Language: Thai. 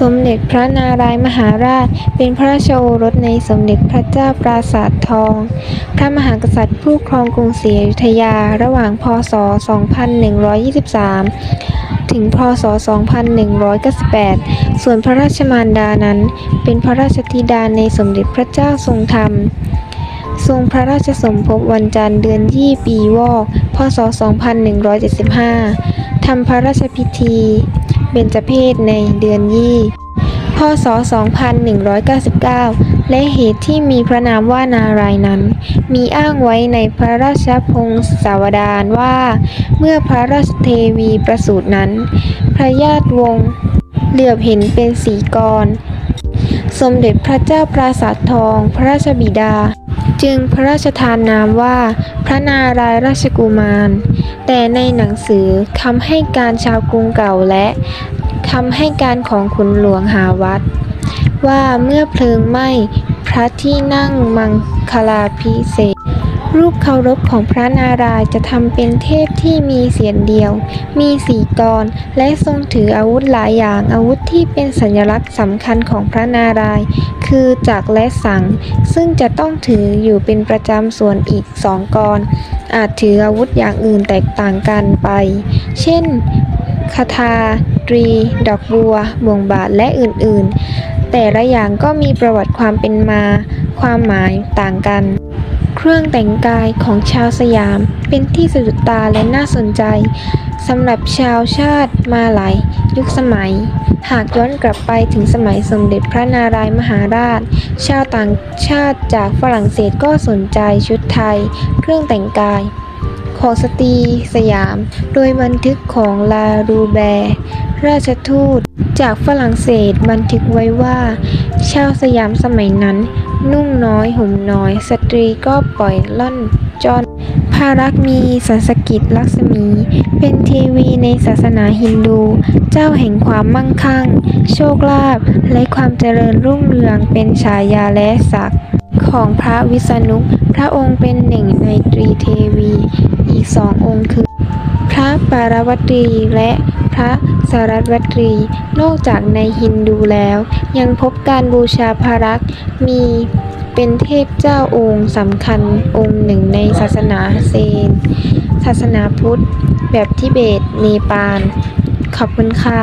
สมเด็จพระนารายมหาราช เป็นพระราชโอรสในสมเด็จพระเจ้าปราสาททอง พระมหากษัตริย์ผู้ครองกรุงศรีอยุธยาระหว่างพศ 2123 ถึงพศ 2198 ส่วนพระราชมารดานั้น เป็นพระราชธิดาในสมเด็จพระเจ้าทรงธรรม ทรงพระราชสมภพวันจันทร์เดือนยี่ปีวอก พศ 2175 ทำพระราชพิธี เบญจเพศในเดือนยี่ พศ 2199 และเหตุที่มีพระนามว่านารายณ์นั้น มีอ้างไว้ในพระราชพงศาวดารว่า เมื่อพระราชเทวีประสูตินั้น พระญาติวงศ์เหลือบเห็นเป็นสีกร สมเด็จพระเจ้าปราสาททอง พระราชบิดา จึงพระราชทานนามว่า พระนารายราชกุมาร แต่ในหนังสือคำให้การชาวกรุงเก่าและคำให้การของขุนหลวงหาวัด ว่าเมื่อเพลิงไหม้พระที่นั่งมังคลาพิเศษ รูปเคารพของพระนารายจะทำเป็นเทพที่มีเสียนเดียว มีสีกร และทรงถืออาวุธหลายอย่างอาวุธที่เป็นสัญลักษณ์สำคัญของพระนารายคือจักรและสัง ซึ่งจะต้องถืออยู่เป็นประจำส่วนอีกสองกร อาจถืออาวุธอย่างอื่นแตกต่างกันไป เช่น คาถาตรี ดอกบัว บ่วงบาท และอื่นๆ แต่ละอย่างก็มีประวัติความเป็นมา ความหมายต่างกัน เครื่องแต่งกายของชาวสยามเป็นที่สะดุดตาและน่าสนใจสำหรับชาวชาติมาหลายยุคสมัย หากย้อนกลับไปถึงสมัยสมเด็จพระนารายมหาราช ชาวต่างชาติจากฝรั่งเศสก็สนใจชุดไทย เครื่องแต่งกาย ของสตรีสยาม โดยบันทึกของลารูแบร์ราชทูต จากฝรั่งเศสบันทึกไว้ว่า ชาวสยามสมัยนั้น นุ่งน้อยห่มน้อย สตรีก็ปล่อยล่อนจอนภารักมีสันสกิจลักษมี เป็นเทวีในศาสนาฮินดู เจ้าแห่งความมั่งคั่ง โชคลาภและความเจริญรุ่งเรืองเป็นฉายาและศักดิ์ของพระวิษณุ พระองค์เป็นหนึ่งในตรีเทวี อีกสององค์คือ พระปารวตรีและพระสารัตวตรี นอกจากในฮินดูแล้ว ยังพบการบูชาพระรักษ์มีเป็นเทพเจ้าองค์สำคัญองค์หนึ่งในศาสนาเซน ศาสนาพุทธ แบบทิเบต เนปาล ขอบคุณค่ะ